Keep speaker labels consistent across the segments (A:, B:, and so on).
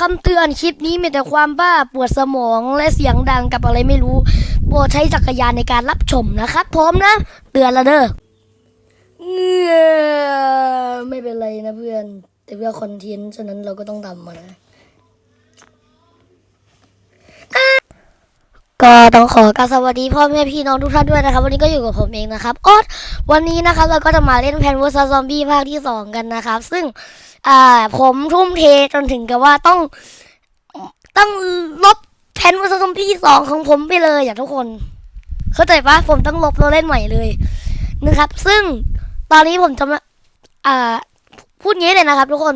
A: คำเตือนคลิปนี้มีแต่ความบ้าปวดสมองและเสียงดังกับอะไรไม่รู้โปรดใช้จักรยานในการรับชมนะครับพร้อมนะ เตือนละเด้อเงื่อไม่เป็นไรนะเพื่อน แต่เพื่อคอนเทนต์ฉะนั้นเราก็ต้องทำมานะ ก็ต้องขอกราบสวัสดีพ่อแม่พี่น้องทุกท่านด้วยนะครับ วันนี้ก็อยู่กับผมเองนะครับออดวันนี้นะครับเราก็จะมาเล่นแพนวอร์ซอมบี้ภาคที่สองกันนะครับ ซึ่งอ่าผมทุ่มเทจนถึงกับว่าต้องต้องลบแพนวอร์ซอมบี้สองของผมไปเลยอย่างทุกคน เข้าใจปะผมต้องลบเราเล่นใหม่เลยนะครับ ซึ่งตอนนี้ผมจะมาอ่าพูดงี้เลยนะครับ ทุกคน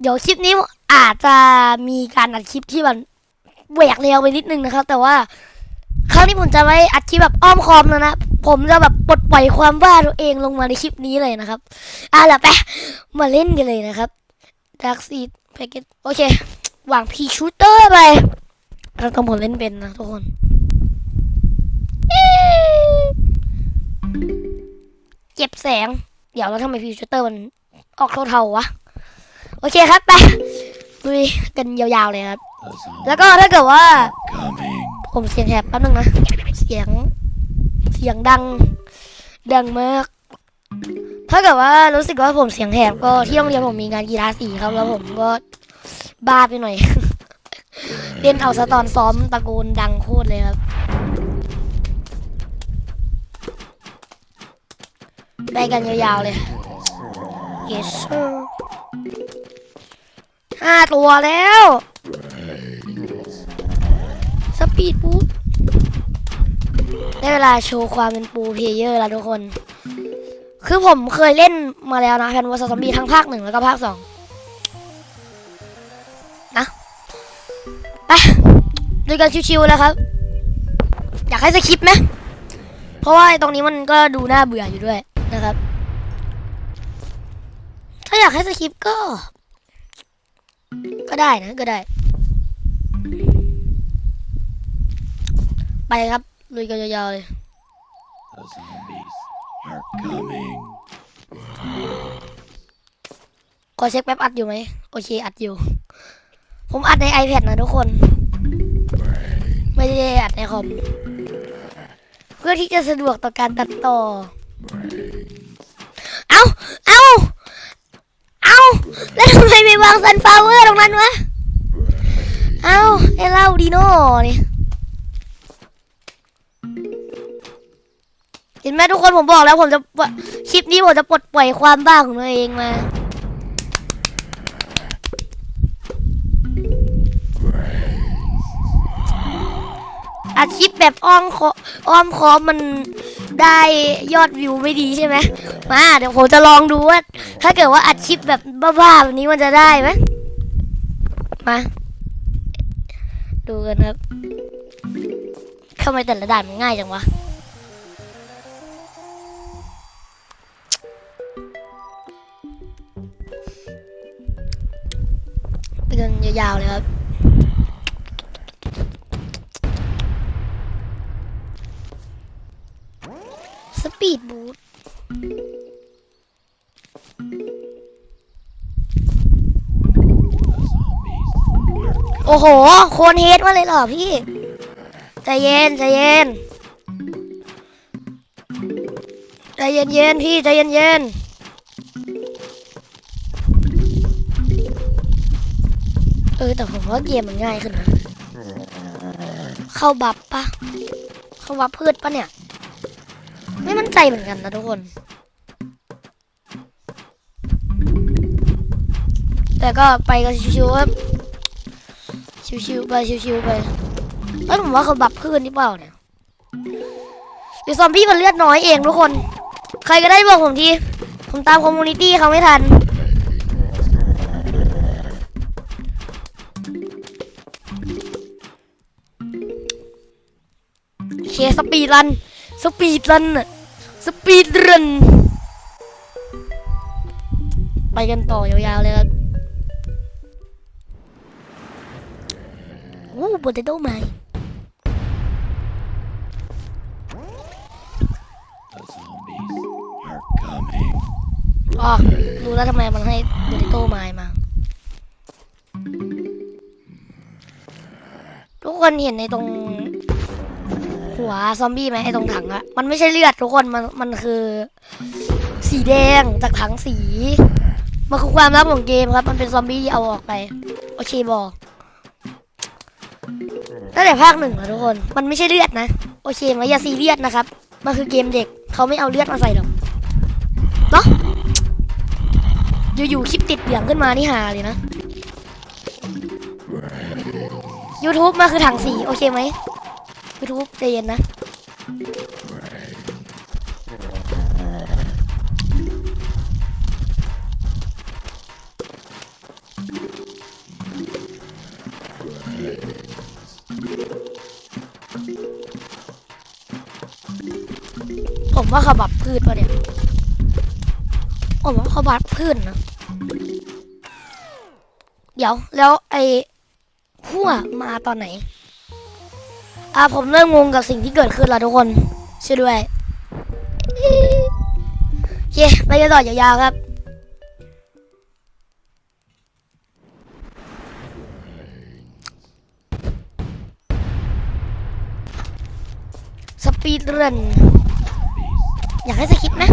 A: เดี๋ยวคลิปนี้อาจจะมีการอัดคลิปที่มัน แหวกแนวไปนิดนึงนะครับ แต่ว่าครั้งนี้ผมจะไม่อัดคลิปแบบอ้อมคอมแล้วนะ ผมจะแบบปลดปล่อยความบ้าตัวเองลงมาในคลิปนี้เลยนะครับอะล่ะไปมาเล่นกันเลยนะครับดักซีดแพคเกตโอเควางพีชูเตอร์ไปเราต้องผมเล่นเป็นนะทุกคนเก็บแสง เดี๋ยวแล้วทำไมพีชูเตอร์มันออกเทาๆวะ โอเคครับไป ลุยกันยาวๆเลยครับ แล้วก็ถ้าเกิดว่า
B: Coming.
A: ผมเสียงแหบแป๊บนึงนะ เสียง เสียงดัง ดังมาก ถ้าเกิดว่ารู้สึกว่าผมเสียงแหบก็ที่โรงเรียนผมมีงานกีฬาสีครับ แล้วผมก็บ้าไปหน่อย เล่นเอาซะตอนซ้อมตะโกนดังโคตรเลยครับไปกันยาวๆเลย yes sir ห้าตัวแล้ว สปีดบูทได้เวลาโชว์ความเป็นปูเพลเยอร์แล้วทุกคน คือผมเคยเล่นมาแล้วนะแพนวอร์ซอมบี้ทั้งภาคหนึ่งแล้วก็ภาคสองนะไปดูกันชิวๆแล้วครับ อยากให้สคริปต์ไหมเพราะว่าตรงนี้มันก็ดูน่าเบื่ออยู่ด้วยนะครับ ถ้าอยากให้สคริปต์ก็ ก็ได้นะก็ได้ ไปครับลุยกันยาวๆเลย
B: The zombies are coming.
A: ขอเช็คแป๊บอัดอยู่ไหมโอเคอัดอยู่ ผมอัดใน iPad นะทุกคน ไม่ได้อัดในคอมเพื่อที่จะสะดวกต่อการตัดต่อ เอาเอาเอาแล้วทำไมไม่ วางซันฟลาวเวอร์ตรงนั้นวะ เอาไอ้เล่าดีโน่นี่เห็นไหมทุกคนผมบอกแล้วผมจะคลิปนี้ผมจะปลดปล่อยความบ้าของตัวเองมาอาคลิปแบบอ้อมคออ้อมคอมมัน ได้ยอดวิวไม่ดีใช่ไหมมาเดี๋ยวผมจะลองดูว่า ถ้าเกิดว่าอัดคลิปแบบบ้าๆแบบนี้มันจะได้ไหมมาดูกันครับทำไมแต่ละด่านมันง่ายจังวะ สปีดบูทโอ้โห โคนเฮดมาเลยเหรอพี่ ใจเย็น ใจเย็น ใจเย็นเย็นพี่ ใจเย็นเย็นเออ แต่ผมว่าเกมมันง่ายขึ้นนะ เข้าบัฟปะ เข้าบัฟพืชปะเนี่ย ไม่มั่นใจเหมือนกันนะทุกคน แต่ก็ไปกันชิวๆครับชิวๆไปชิวๆไปเอ้ยผมว่าเขาบับพืชหรือเปล่าเนี่ยหรือซอมบี้มันเลือดน้อยเองทุกคน ใครก็ได้บอกผมที ผมตามคอมมูนิตี้เขาไม่ทัน เคสปีดรัน สปีดรันน่ะ สปีดรันไปกันต่อยาวๆเลยครับวู้บนเตโต้
B: ใหม่
A: อ๋อรู้แล้วทำไมมันให้บนเตโต้ไม้มา ทุกคนเห็นในตรง หัวซอมบี้ไหมไอตรงถังอะมันไม่ใช่เลือดทุกคนมันมันคือ สีแดงจากถังสีมันคือความลับของเกมครับมันเป็นซอมบี้ที่เอาออกไป โอเคบอกตั้งแต่ภาคหนึ่งอะทุกคน มันไม่ใช่เลือดนะ โอเคไหมอย่าซีเรียสนะครับ มันคือเกมเด็กเขาไม่เอาเลือดมาใส่หรอกเนาะอยู่ๆคลิปติดเหลืองขึ้นมานี่หาเลยนะ YouTube มันคือถังสี โอเคไหม YouTube ใจเย็นนะผมว่าเขาบับพืชปะเนี่ยผมว่าเขาบับพืชนะเดี๋ยวแล้วไอ้ขั้วมาตอนไหน อ่าผมเริ่มงงกับสิ่งที่เกิดขึ้นแล้วทุกคนช่วยด้วยโอเคไปกันต่อยาวๆครับสปีดเรนอยากให้สคริปต์ไหม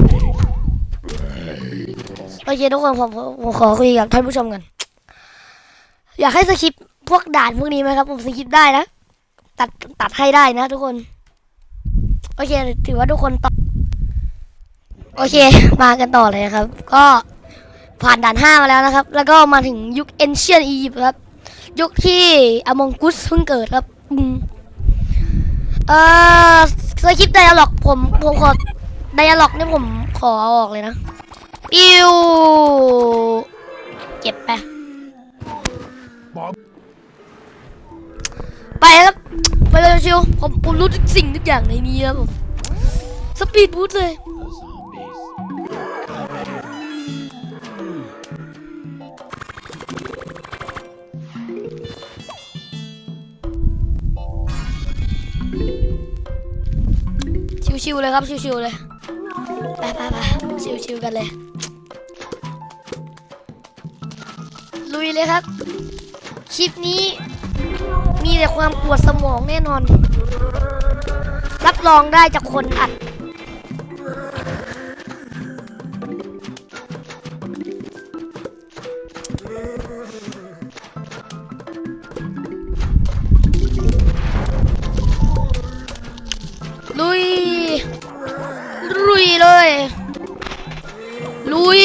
A: โอเคทุกคนผมผมผมขอคุยกับท่านผู้ชมกัน อยากให้สคริปต์พวกด่านพวกนี้ไหมครับ ผมสคริปต์ได้นะ ตัดตัดให้ได้นะทุกคน โอเค ถือว่าทุกคนตอบโอเค มากันต่อเลยครับ ก็ผ่านด่านห้ามาแล้วนะครับ แล้วก็มาถึงยุคเอนเชียนอียิปต์ครับ ยุคที่อมองกุสเพิ่งเกิดครับอืมเออสคริปต์ไดอะล็อกผมผมขอไดอะล็อกนี่ผมขอเอาออกเลยนะ ปิวเก็บไป เลยวผมผมรู้ทุกสิ่งทุกอย่างในนี้ครับผมสปีดบูทเลยชิวๆเลยครับชิวๆเลยไปไปไปชิวๆกันเลย ลุยเลยครับ คลิปนี้ มีแต่ความปวดสมองแน่นอน รับรองได้จากคนอัด ลุย ลุยเลย ลุย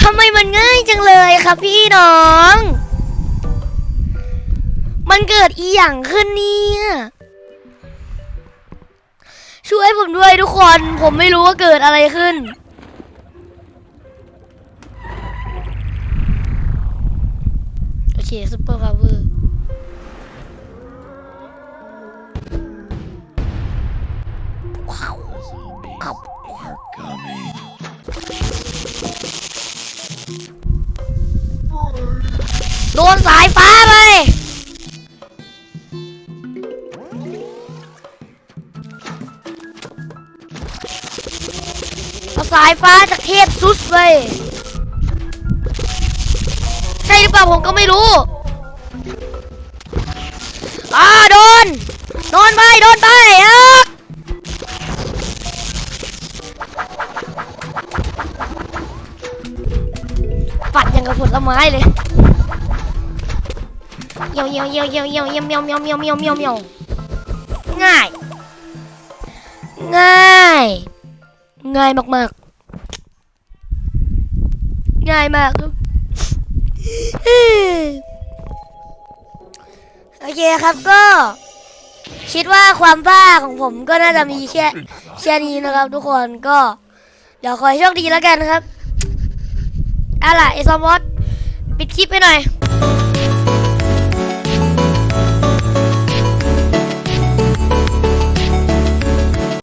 A: ทำไมมันง่ายจังเลยครับพี่น้อง มันเกิดอีหยังขึ้นเนี่ยช่วยผมด้วยทุกคน ผมไม่รู้ว่าเกิดอะไรขึ้น โอเคซุปเปอร์พาวเวอร์โดนสายฟ้าไปเอาายฟ้าจากเทพซุสไปใช่หรือเปล่าผมก็ไม่รู้อ่าโดน โดนไป โดนไปเออปัดอย่างกับผลไม้เลยเยี่ยวเยี่ยวเยี่ยวเยี่ยวเยี่ยวเยี่ยวเยี่ยวเยี่ยวเยี่ยวเยี่ยวเยี่ยวเยี่ยวง่าย ง่าย ง่ายมากมากๆ ง่ายมากครับโอเคครับก็ คิดว่าความบ้าของผมก็น่าจะมีแค่แค่นี้นะครับ ทุกคนก็เดี๋ยวขอให้โชคดีแล้วกันครับอะล่ะไอซอมวอตปิดคลิปไปหน่อย